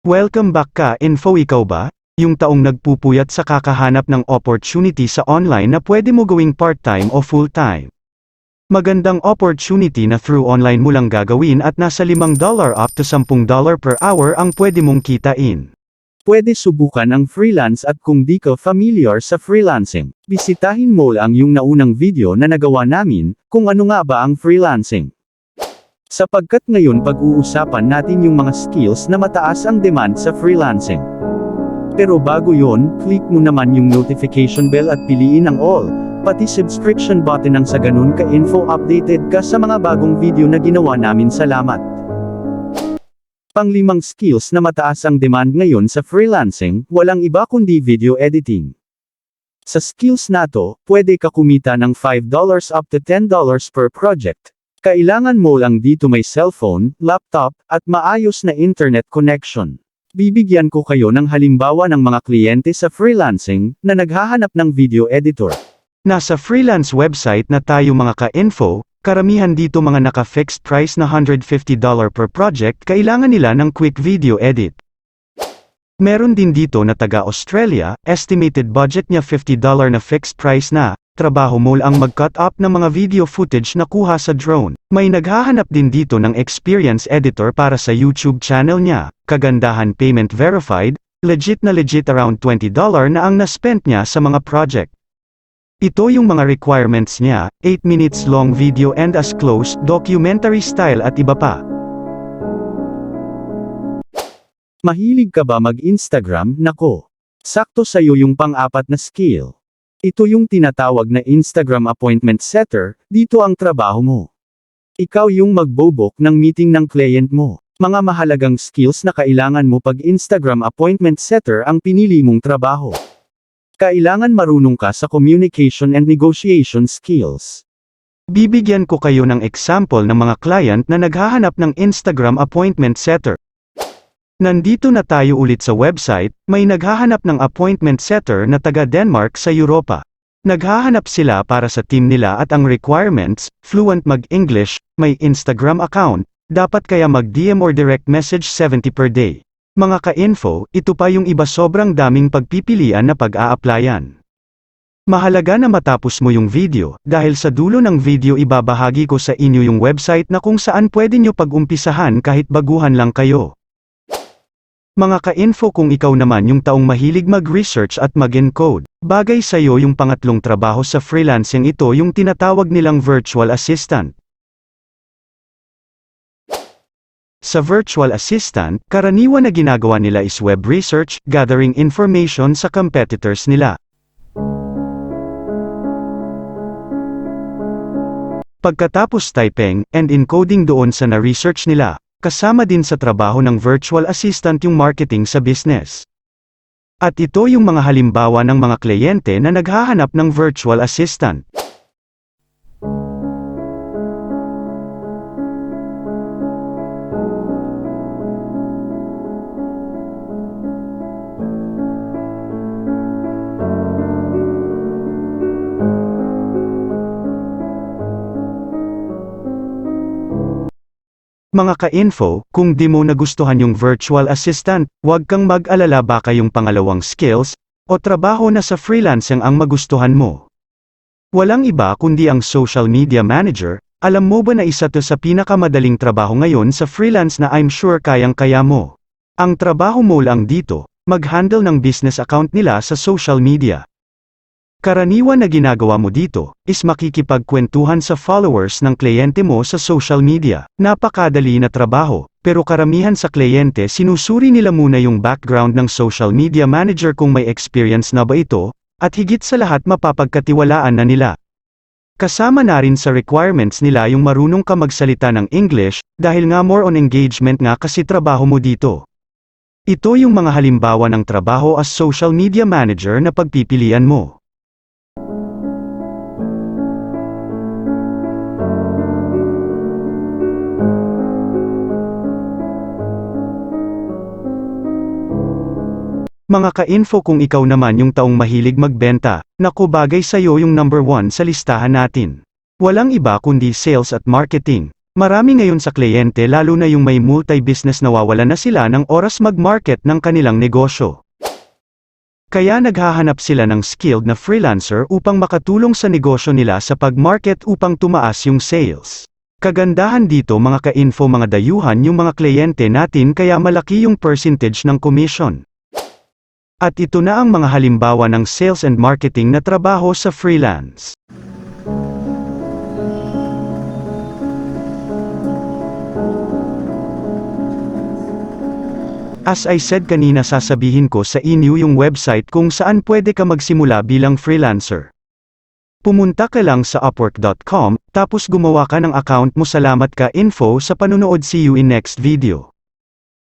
Welcome back ka info ikaw ba? Yung taong nagpupuyat sa kakahanap ng opportunity sa online na pwede mo gawing part-time o full-time. Magandang opportunity na through online mo lang gagawin at nasa $5 up to $10 per hour ang pwede mong kitain. Pwede subukan ang freelance at kung di ka familiar sa freelancing, bisitahin mo lang yung naunang video na nagawa namin, kung ano nga ba ang freelancing. Sapagkat ngayon pag-uusapan natin yung mga skills na mataas ang demand sa freelancing. Pero bago yon, click mo naman yung notification bell at piliin ang all, pati subscription button nang sa ganun ka info updated ka sa mga bagong video na ginawa namin salamat. Panglimang skills na mataas ang demand ngayon sa freelancing, walang iba kundi video editing. Sa skills na to, pwede ka kumita ng $5 up to $10 per project. Kailangan mo lang dito may cellphone, laptop, at maayos na internet connection. Bibigyan ko kayo ng halimbawa ng mga kliyente sa freelancing na naghahanap ng video editor. Nasa freelance website na tayo mga ka-info, karamihan dito mga naka-fixed price na $150 per project kailangan nila ng quick video edit. Meron din dito na taga-Australia, estimated budget niya $50 na fixed price na, trabaho mo lang mag-cut up ng mga video footage na kuha sa drone. May naghahanap din dito ng experience editor para sa YouTube channel niya, kagandahan payment verified, legit na legit around $20 na ang naspent niya sa mga project. Ito yung mga requirements niya, 8 minutes long video and as close, documentary style at iba pa. Mahilig ka ba mag-Instagram? Nako. Sakto sa'yo yung pang-apat na skill. Ito yung tinatawag na Instagram appointment setter, dito ang trabaho mo. Ikaw yung magbobok ng meeting ng client mo. Mga mahalagang skills na kailangan mo pag Instagram appointment setter ang pinili mong trabaho. Kailangan marunong ka sa communication and negotiation skills. Bibigyan ko kayo ng example ng mga client na naghahanap ng Instagram appointment setter. Nandito na tayo ulit sa website, may naghahanap ng appointment setter na taga Denmark sa Europa. Naghahanap sila para sa team nila at ang requirements, fluent mag-English, may Instagram account, dapat kaya mag-DM or direct message 70 per day. Mga ka-info, ito pa yung iba sobrang daming pagpipilian na pag-a-applyan. Mahalaga na matapos mo yung video, dahil sa dulo ng video ibabahagi ko sa inyo yung website na kung saan pwede nyo pag-umpisahan kahit baguhan lang kayo. Mga ka-info kung ikaw naman yung taong mahilig mag-research at mag-encode, bagay sa'yo yung pangatlong trabaho sa freelancing ito yung tinatawag nilang virtual assistant. Sa virtual assistant, karaniwan na ginagawa nila is web research, gathering information sa competitors nila. Pagkatapos typing and encoding doon sa na-research nila, kasama din sa trabaho ng virtual assistant yung marketing sa business. At ito yung mga halimbawa ng mga kliyente na naghahanap ng virtual assistant. Mga ka-info, kung di mo nagustuhan yung virtual assistant, huwag kang mag-alala baka yung pangalawang skills, o trabaho na sa freelancing ang magustuhan mo. Walang iba kundi ang social media manager, alam mo ba na isa to sa pinakamadaling trabaho ngayon sa freelance na I'm sure kayang-kaya mo. Ang trabaho mo lang dito, mag-handle ng business account nila sa social media. Karaniwan na ginagawa mo dito, is makikipagkwentuhan sa followers ng kliyente mo sa social media. Napakadali na trabaho, pero karamihan sa kliyente sinusuri nila muna yung background ng social media manager kung may experience na ba ito, at higit sa lahat mapapagkatiwalaan na nila. Kasama na rin sa requirements nila yung marunong ka magsalita ng English, dahil nga more on engagement nga kasi trabaho mo dito. Ito yung mga halimbawa ng trabaho as social media manager na pagpipilian mo. Mga ka-info kung ikaw naman yung taong mahilig magbenta, naku bagay sa'yo yung number one sa listahan natin. Walang iba kundi sales at marketing. Marami ngayon sa kliyente lalo na yung may multi-business nawawala na sila ng oras mag-market ng kanilang negosyo. Kaya naghahanap sila ng skilled na freelancer upang makatulong sa negosyo nila sa pag-market upang tumaas yung sales. Kagandahan dito mga ka-info mga dayuhan yung mga kliyente natin kaya malaki yung percentage ng commission. At ito na ang mga halimbawa ng sales and marketing na trabaho sa freelance. As I said kanina sasabihin ko sa inyo yung website kung saan pwede ka magsimula bilang freelancer. Pumunta ka lang sa upwork.com, tapos gumawa ka ng account mo salamat ka info sa panunood see you in next video.